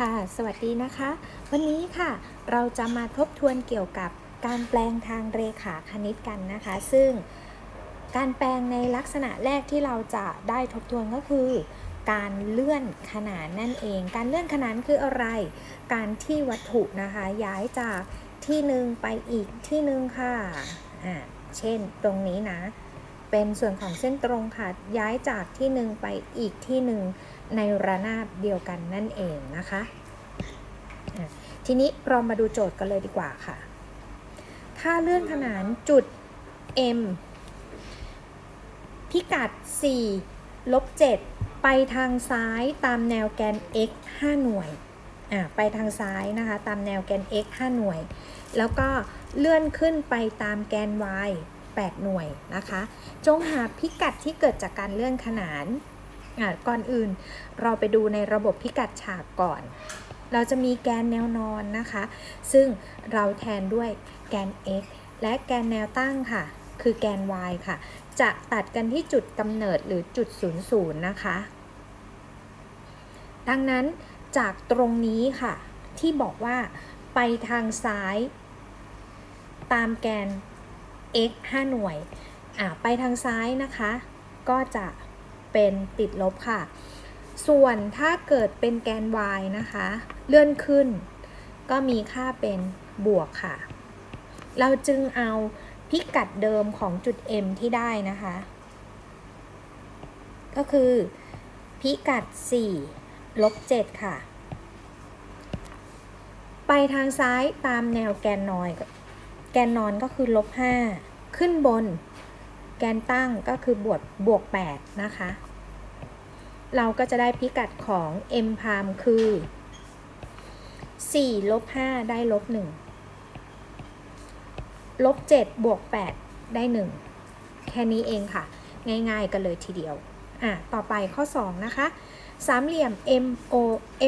ค่ะ สวัสดีนะคะ วันนี้ค่ะเราจะมาทบทวนเกี่ยวกับการแปลงทางเรขาคณิตกันนะคะ ซึ่งการแปลงในลักษณะแรกที่เราจะได้ทบทวนก็คือ การเลื่อนขนานนั่นเอง การเลื่อนขนานคืออะไร การที่วัตถุนะคะ ย้ายจากที่หนึ่งไปอีกที่หนึ่งค่ะอ่าเช่นตรงนี้นะ เป็นส่วนของเส้นตรงค่ะย้ายจากที่หนึ่งไปอีกที่หนึ่ง ในระนาบเดียวกันนั่นเองนะคะ ทีนี้เรามาดูโจทย์กันเลยดีกว่าค่ะ ถ้าเลื่อนขนานจุด M พิกัด 4 ลบ 7 ไปทางซ้ายตามแนวแกน x 5 หน่วย อะไปทางซ้ายนะคะ ตามแนวแกน x 5 หน่วย แล้วก็เลื่อนขึ้นไปตามแกน y 8 หน่วยนะคะ จงหาพิกัดที่เกิดจากการเลื่อนขนาน ก่อนอื่น เราไปดูในระบบพิกัดฉากก่อน เราจะมีแกนแนวนอนนะคะ ซึ่งเราแทนด้วยแกน x และแกนแนวตั้งค่ะ คือแกน y ค่ะ จะตัดกันที่จุดกำเนิดหรือจุด00นะคะ ดังนั้นจากตรงนี้ค่ะ ที่บอกว่าไปทางซ้าย ตามแกน x 5 หน่วย อ่า ไปทางซ้ายนะคะ ก็จะ เป็นติดลบค่ะ ส่วนถ้าเกิดเป็นแกน y นะคะ เลื่อนขึ้น ก็มีค่าเป็นบวกค่ะ เราจึงเอาพิกัดเดิมของจุด m ที่ได้นะคะ ก็คือพิกัด 4 ลบ 7 ค่ะ ไปทางซ้ายตามแนวแกนนอย แกนนอนก็คือลบ 5 ขึ้นบน แกนตั้งก็คือบวกบวก 8 นะคะ เราก็จะได้พิกัดของ m พามคือ 4 ลบ 5 ได้ลบ 1 ลบ 7 บวก 8 ได้ 1 แค่นี้เองค่ะ ง่ายๆกันเลยทีเดียว อะ ต่อไปข้อ 2 นะคะ สามเหลี่ยม MO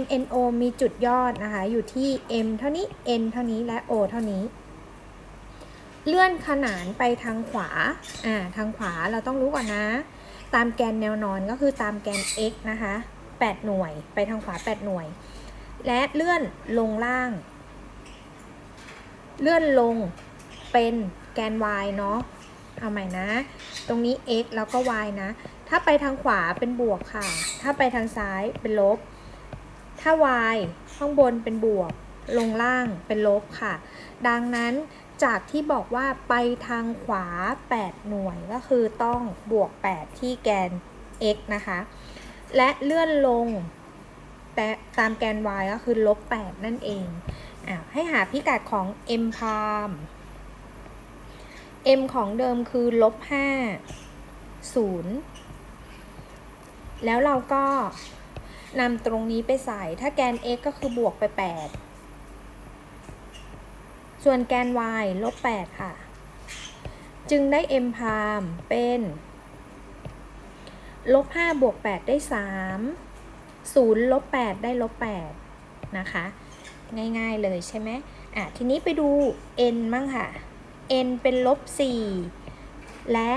MNO มีจุดยอดนะคะ อยู่ที่ M เท่านี้ N เท่านี้และ O เท่านี้ เลื่อนขนานไปทางขวา อ่า ทางขวาเราต้องรู้ก่อนนะ ตามแกนแนวนอนก็คือตามแกน x นะคะ 8 หน่วย ไปทางขวา 8 หน่วย และเลื่อนลงล่าง เลื่อนลงเป็นแกน y เนาะ เอาใหม่นะ ตรงนี้ x แล้วก็ y นะ ถ้าไปทางขวาเป็นบวกค่ะ ถ้าไปทางซ้ายเป็นลบ ถ้า y ข้างบนเป็นบวก ลงล่างเป็นลบค่ะ ดังนั้น จากที่บอกว่าไปทางขวา 8 หน่วยก็คือต้องบวก 8 ที่แกน x นะคะ และเลื่อนลงแต่ตามแกน y ก็คือลบ 8 นั่นเองอะให้หาพิกัดของ m พาม m ของเดิมคือลบ 5 0 แล้วเราก็นำตรงนี้ไปใส่ ถ้าแกน x ก็คือบวกไป 8 ส่วนแกน y ลบ8ค่ะ จึงได้ m พามเป็นลบ5บวก8ได้ 3 0ลบ8ได้ลบ8นะคะ ง่ายๆเลยใช่ไหมอะ ทีนี้ไปดู n มั่งค่ะ n เป็นลบ 4 และ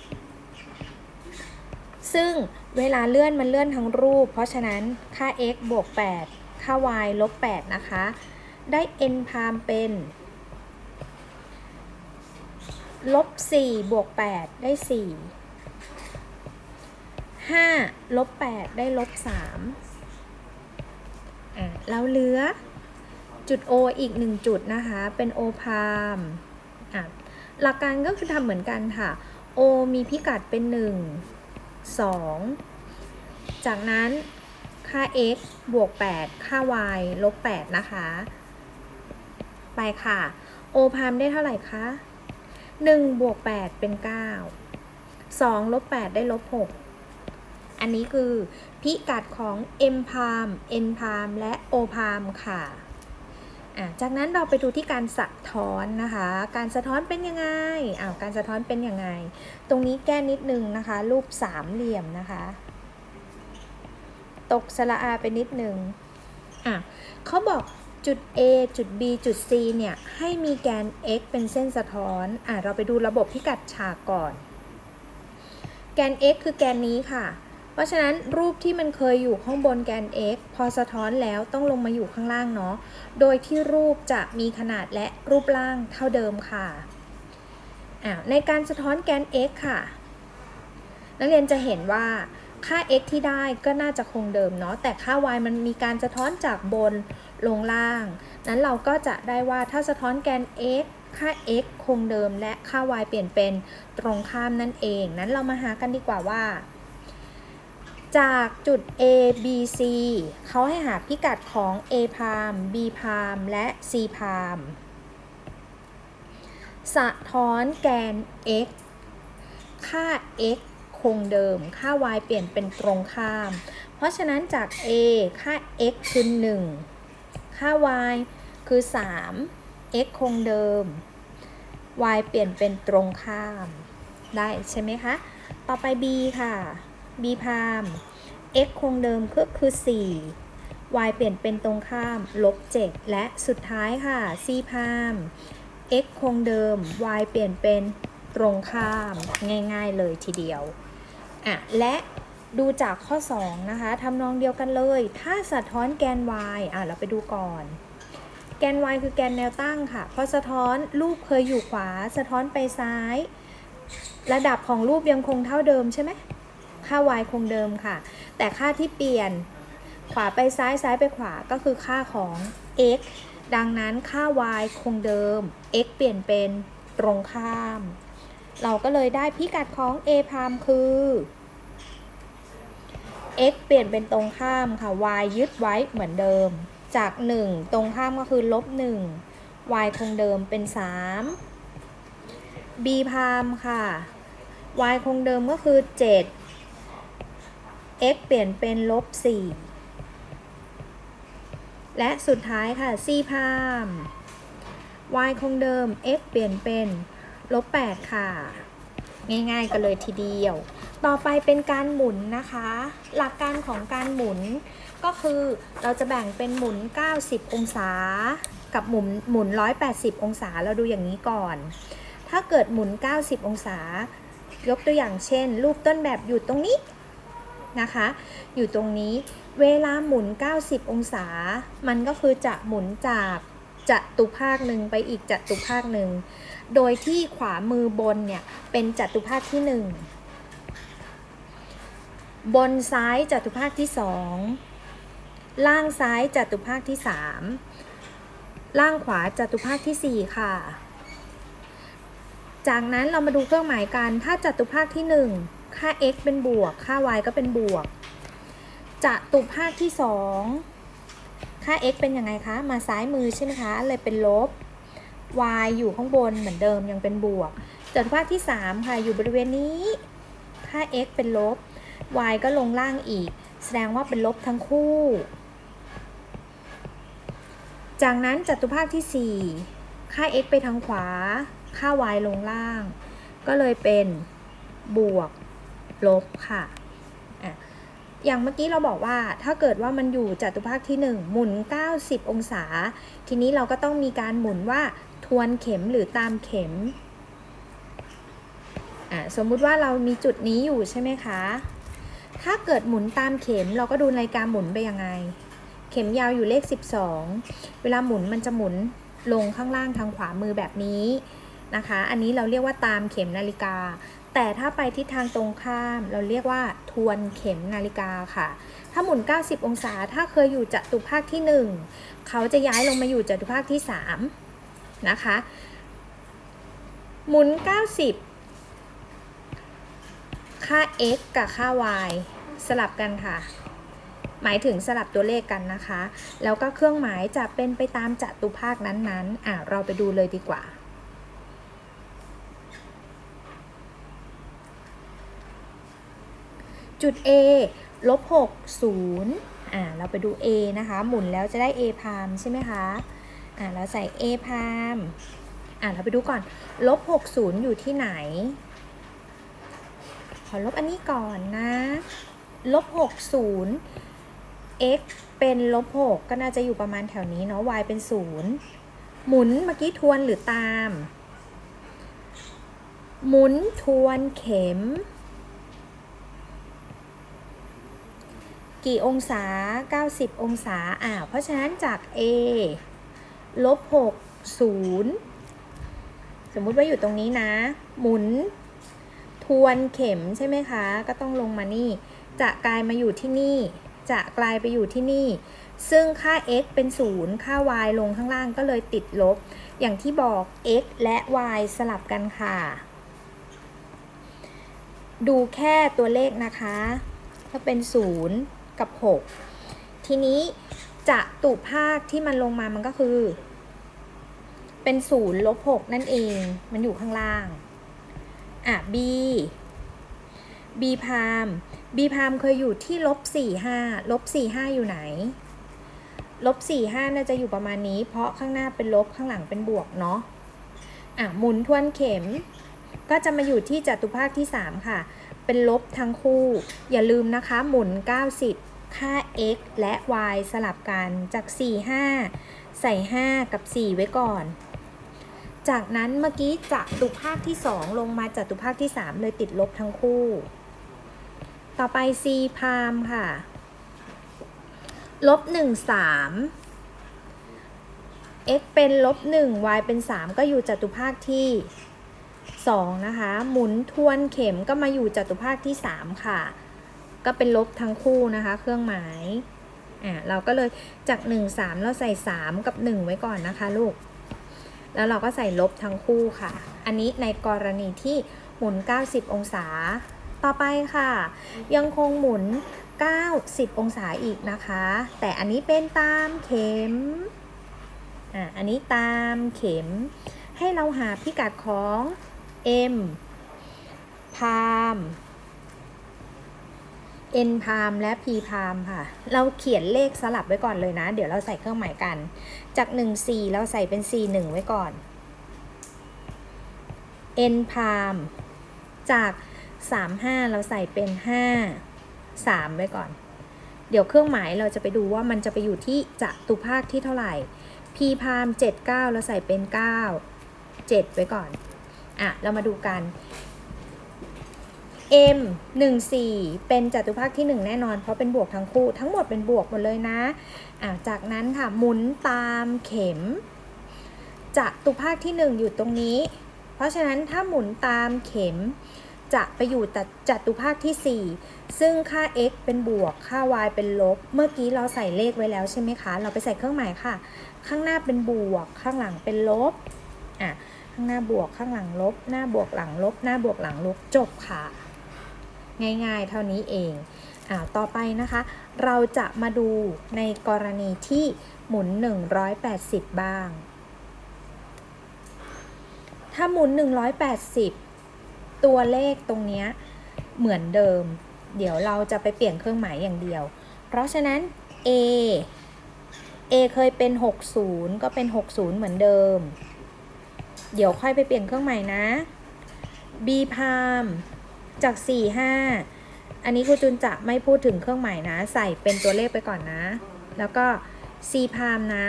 5 ซึ่งเวลาเลื่อนมันเลื่อนทั้งรูป เพราะฉะนั้นค่า x บวก 8 ค่า y ลบ 8 นะคะ ได้ n พามเป็นลบ4บวก8ได้ 4 5ลบ8ได้ลบ3อะแล้วเหลือจุด O อีก 1 จุดนะคะ เป็น O พามอะหลักการก็คือทำเหมือนกันค่ะ O มีพิกัดเป็น 1 2 จากนั้นค่า x บวก 8 ค่า y ลบ 8 นะคะ ไปค่ะ O พามได้เท่าไหร่คะ1บวก8เป็น 9 2ลบ8ได้ลบ 6 อันนี้คือพิกัดของ m พาม n พามและ o พามค่ะอะจากนั้นเราไปดูที่การสะท้อนนะคะ การสะท้อนเป็นยังไงอ้าวการสะท้อนเป็นยังไง ตรงนี้แก้นิดนึงนะคะ รูปสามเหลี่ยมนะคะ ตกสระอาไปนิดนึงอะเขาบอก จุด A จุด B จุด C เนี่ย ให้มีแกน x เป็นเส้นสะท้อน อะ เราไปดูระบบพิกัดฉากก่อน แกน x คือแกนนี้ค่ะ เพราะฉะนั้นรูปที่มันเคยอยู่ข้างบนแกน x พอสะท้อนแล้วต้องลงมาอยู่ข้างล่างเนาะ โดยที่รูปจะมีขนาดและรูปร่างเท่าเดิมค่ะอ่าในการสะท้อนแกน x ค่ะ นักเรียนจะเห็นว่าค่า x ที่ได้ก็น่าจะคงเดิมเนาะ แต่ค่า y มันมีการสะท้อนจากบน ลงล่าง นั้นเราก็จะได้ว่าถ้าสะท้อนแกน x ค่า x คงเดิมและค่า y เปลี่ยนเป็นตรงข้ามนั่นเอง นั้นเรามาหากันดีกว่าว่า จากจุด A B C เขาให้หาพิกัดของ A พาม B พามและ C พามสะท้อนแกน x ค่า x คงเดิม ค่า y เปลี่ยนเป็นตรงข้าม เพราะฉะนั้นจาก a ค่า x คือ 1 ค่า y คือ 3 x คงเดิม y เปลี่ยนเป็นตรงข้าม ได้ใช่ไหมคะ ต่อไป b ค่ะ b พาม x คงเดิมก็คือ 4 y เปลี่ยนเป็นตรงข้าม ลบ 7 และสุดท้ายค่ะ c พาม x คงเดิม y เปลี่ยนเป็นตรงข้าม ง่าย ๆ เลยทีเดียว อะ และ ดูจากข้อ 2 นะคะทำนองเดียวกันเลย ถ้าสะท้อนแกน y อะเราไปดูก่อน แกน y คือแกนแนวตั้งค่ะ พอสะท้อนรูปเคยอยู่ขวา สะท้อนไปซ้าย ระดับของรูปยังคงเท่าเดิมใช่ไหมค่า y คงเดิมค่ะ แต่ค่าที่เปลี่ยนขวาไปซ้ายซ้ายไปขวาก็คือค่าของ x ดังนั้นค่า y คงเดิม x เปลี่ยนเป็นตรงข้าม เราก็เลยได้พิกัดของ a พามคือ x เปลี่ยนเป็นตรงข้ามค่ะ y ยึดไว้เหมือนเดิม จาก 1 ตรงข้ามก็คือลบ1 y คงเดิมเป็น 3 b พามค่ะ y คงเดิมก็คือ 7 x เปลี่ยนเป็นลบ4และสุดท้ายค่ะ c พาม y คงเดิม x เปลี่ยนเป็นลบ8ค่ะ ง่ายๆกันเลยทีเดียว ต่อไปเป็นการหมุนนะคะ หลักการของการหมุนก็คือเราจะแบ่งเป็นหมุน 90 องศา กับหมุนหมุน 180 องศาเราดูอย่างนี้ก่อน ถ้าเกิดหมุน 90 องศา ยกตัวอย่างเช่น รูปต้นแบบอยู่ตรงนี้นะคะ อยู่ตรงนี้เวลาหมุน 90 องศา มันก็คือจะหมุนจากจัตุภาคหนึ่งไปอีกจัตุภาคหนึ่ง โดยที่ขวามือบนเนี่ยเป็นจัตุภาคที่หนึ่งบนซ้ายจัตุภาคที่สองล่างซ้ายจัตุภาคที่สามล่างขวาจัตุภาคที่สี่ค่ะ จากนั้นเรามาดูเครื่องหมายกัน ถ้าจัตุภาคที่หนึ่งค่า x เป็นบวก ค่า y ก็เป็นบวกจัตุภาคที่สองค่า x เป็นยังไงคะ มาซ้ายมือใช่ไหมคะ เลยเป็นลบ y อยู่ข้างบนเหมือนเดิมยังเป็นบวกจัตุภาคที่ 3 ค่ะอยู่บริเวณนี้ค่า x เป็นลบ y ก็ลงล่างอีก แสดงว่าเป็นลบทั้งคู่ จากนั้นจัตุภาคที่ 4 ค่า x ไปทางขวา ค่า y ลงล่าง ก็เลยเป็นบวกลบค่ะ อย่างเมื่อกี้เราบอกว่าถ้าเกิดว่ามันอยู่จัตุภาคที่ 1 หมุน 90 องศา ทีนี้เราก็ต้องมีการหมุนว่าทวนเข็มหรือตามเข็มอะสมมุติว่าเรามีจุดนี้อยู่ใช่ไหมคะ ถ้าเกิดหมุนตามเข็มเราก็ดูนาฬิกาหมุนไปยังไง เข็มยาวอยู่เลข 12 เวลาหมุนมันจะหมุนลงข้างล่างทางขวามือแบบนี้นะคะ อันนี้เราเรียกว่าตามเข็มนาฬิกา แต่ถ้าไปทิศทางตรงข้าม เราเรียกว่าทวนเข็มนาฬิกาค่ะ ถ้าหมุน 90 องศา ถ้าเคยอยู่จัตุภาคที่ 1 เขาจะย้ายลงมาอยู่จัตุภาคที่ 3 นะคะ หมุน 90 ค่า x กับค่า y สลับกันค่ะ หมายถึงสลับตัวเลขกันนะคะ แล้วก็เครื่องหมายจะเป็นไปตามจัตุภาคนั้นๆ อะ เราไปดูเลยดีกว่า จุด A ลบ6 0อ่าเราไปดู A นะคะ หมุนแล้วจะได้ A พามใช่ไหมคะอ่าเราใส่ A พามอ่าเราไปดูก่อนลบ6 0 อยู่ที่ไหน ขอลบอันนี้ก่อนนะลบ6 0 x เป็นลบ6ก็น่าจะอยู่ประมาณแถวนี้เนาะ y เป็น 0 หมุนเมื่อกี้ทวนหรือตาม หมุนทวนเข็ม กี่องศา 90 องศาอ่าเพราะฉะนั้นจาก A ลบ6 0 สมมุติว่าอยู่ตรงนี้นะ หมุน ทวนเข็มใช่ไหมคะ ก็ต้องลงมานี่ จะกลายมาอยู่ที่นี่ จะกลายไปอยู่ที่นี่ ซึ่งค่า x เป็น 0 ค่า y ลงข้างล่างก็เลยติดลบ อย่างที่บอก x และ y สลับกันค่ะ ดูแค่ตัวเลขนะคะ ถ้าเป็น 0 กับ 6 ทีนี้จะตุภาคที่มันลงมามันก็คือ เป็น0ลบ6นั่นเอง มันอยู่ข้างล่าง อะ b b พาม b พามเคยอยู่ที่ลบ4 5ลบ4 5อยู่ไหนลบ4 5น่าจะอยู่ประมาณนี้ เพราะข้างหน้าเป็นลบข้างหลังเป็นบวกเนาะอะหมุนทวนเข็ม ก็จะมาอยู่ที่จตุภาคที่3ค่ะ เป็นลบทั้งคู่ อย่าลืมนะคะ หมุน 90 ค่า x และ y สลับกันจาก 4 5 ใส่ 5 กับ 4 ไว้ก่อน จากนั้นเมื่อกี้จตุภาคที่ 2 ลงมาจตุภาคที่ 3 เลยติดลบทั้งคู่ ต่อไป c พามค่ะ ลบ 1 3 x เป็นลบ 1 y เป็น 3 ก็อยู่จัตุภาคที่ 2นะคะ หมุนทวนเข็มก็มาอยู่จัตุภาคที่ 3 ค่ะ ก็เป็นลบทั้งคู่นะคะ เครื่องหมาย อ่าเราก็เลยจาก 1 3 เราใส่ 3 กับ 1 ไว้ก่อนนะคะลูก แล้วเราก็ใส่ลบทั้งคู่ค่ะ อันนี้ในกรณีที่หมุน 90 องศา ต่อไปค่ะ ยังคงหมุน 90 องศาอีกนะคะ แต่อันนี้เป็นตามเข็ม อ่าอันนี้ตามเข็มให้เราหาพิกัดของ m พาม n พามและ p พามค่ะ เราเขียนเลขสลับไว้ก่อนเลยนะ เดี๋ยวเราใส่เครื่องหมายกัน จาก1 4เราใส่เป็น4 1ไว้ก่อน n พามจาก3 5เราใส่เป็น5 3ไว้ก่อน เดี๋ยวเครื่องหมายเราจะไปดูว่ามันจะไปอยู่ที่จตุภาคที่เท่าไหร่ p พาม7 9เราใส่เป็น9 7ไว้ก่อน อะ เรามาดูกัน m 1 4เป็นจัตุภาคที่ 1 แน่นอน เพราะเป็นบวกทั้งคู่ ทั้งหมดเป็นบวกหมดเลยนะอะจากนั้นค่ะ หมุนตามเข็มจัตุภาคที่ 1 อยู่ตรงนี้ เพราะฉะนั้นถ้าหมุนตามเข็ม จะไปอยู่จัตุภาคที่ 4 ซึ่งค่า x เป็นบวก ค่า y เป็นลบ เมื่อกี้เราใส่เลขไว้แล้วใช่ไหมคะ เราไปใส่เครื่องหมายค่ะ ข้างหน้าเป็นบวก ข้างหลังเป็นลบ อะ ข้างหน้าบวกข้างหลังลบ หน้าบวกหลังลบ หน้าบวกหลังลบจบค่ะ ง่ายๆ เท่านี้เองอ่าต่อไปนะคะ เราจะมาดูในกรณีที่หมุน 180 บ้าง ถ้าหมุน 180 ตัวเลขตรงนี้เหมือนเดิม เดี๋ยวเราจะไปเปลี่ยนเครื่องหมายอย่างเดียว เพราะฉะนั้น A A เคยเป็น 60 ก็เป็น 60 เหมือนเดิม เดี๋ยวค่อยไปเปลี่ยนเครื่องใหมายนะ B พามจาก 4 5 อันนี้ครูจุนจะไม่พูดถึงเครื่องหมายนะ ใส่เป็นตัวเลขไปก่อนนะ แล้วก็ C พามนะ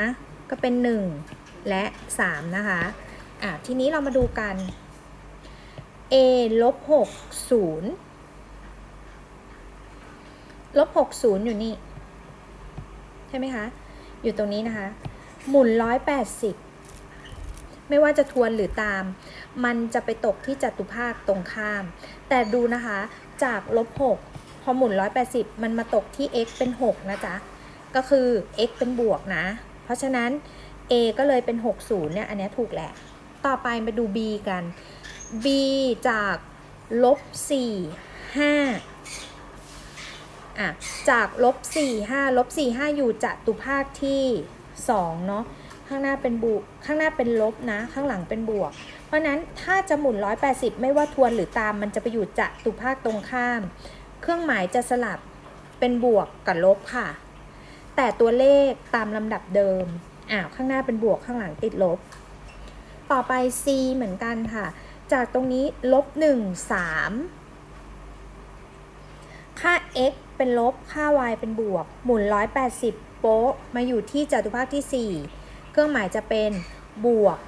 ก็เป็น 1 และ 3 นะคะ อะ ทีนี้เรามาดูกัน A ลบ6 0ลบ6 0 อยู่นี่ ใช่ไหมคะ อยู่ตรงนี้นะคะ หมุน 180 ไม่ว่าจะทวนหรือตาม มันจะไปตกที่จัตุภาคตรงข้าม แต่ดูนะคะจากลบ6พอหมุน 180 มันมาตกที่ x เป็น 6 นะจ๊ะ ก็คือ x เป็นบวกนะ เพราะฉะนั้น a ก็เลยเป็น 60 เนี่ย อันนี้ถูกแหละ ต่อไปมาดู b กัน b จากลบ4 5อะจากลบ4 5ลบ4 5 อยู่จตุภาคที่ 2 เนาะ ข้างหน้าเป็นบวก ข้างหน้าเป็นลบนะ ข้างหลังเป็นบวก เพราะนั้นถ้าจะหมุน 180 ไม่ว่าทวนหรือตามมันจะไปอยู่จตุภาคตรงข้าม เครื่องหมายจะสลับเป็นบวกกับลบค่ะ แต่ตัวเลขตามลำดับเดิมอ้าวข้างหน้าเป็นบวกข้างหลังติดลบ ต่อไป c เหมือนกันค่ะ จากตรงนี้ลบ1 3 ค่า x เป็นลบ ค่า y เป็นบวก หมุน 180 โป๊ะ มาอยู่ที่จตุภาคที่ 4 เครื่องหมายจะเป็นบวก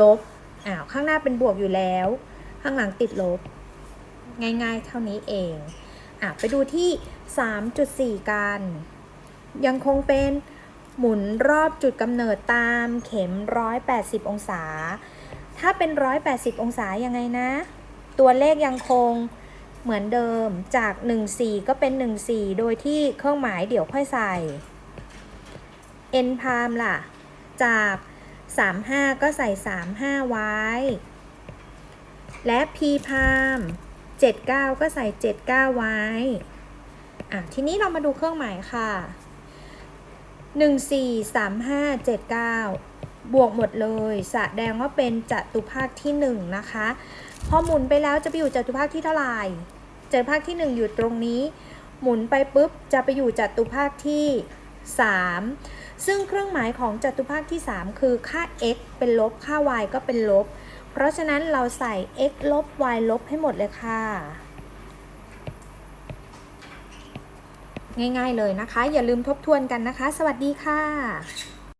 ลบอ้าวข้างหน้าเป็นบวกอยู่แล้ว ข้างหลังติดลบ ง่ายๆ เท่านี้เองอะไปดูที่ 3.4 กัน ยังคงเป็นหมุนรอบจุดกำเนิดตามเข็ม 180 องศา ถ้าเป็น 180 องศายังไงนะ ตัวเลขยังคงเหมือนเดิมจาก 14 ก็เป็น 14 โดยที่เครื่องหมายเดี๋ยวค่อยใส่ n พามล่ะ จาก 35 ก็ใส่ 35 ไว้ และ p พาม79 ก็ใส่ 79 ไว้ อะ ทีนี้เรามาดูเครื่องหมายค่ะ 1 4 3 5 7 9 บวกหมดเลย แสดงว่าเป็นจัตุภาคที่ 1 นะคะพอหมุนไปแล้วจะไปอยู่จัตุภาคที่เท่าไหร่จตุภาคที่ 1 อยู่ตรงนี้ หมุนไปปุ๊บจะไปอยู่จัตุภาคที่ 3 ซึ่งเครื่องหมายของจัตุภาคที่ 3 คือค่า x เป็นลบ ค่า y ก็เป็นลบ เพราะฉะนั้นเราใส่ x ลบ y ลบให้หมดเลยค่ะ ง่ายๆเลยนะคะ อย่าลืมทบทวนกันนะคะ สวัสดีค่ะ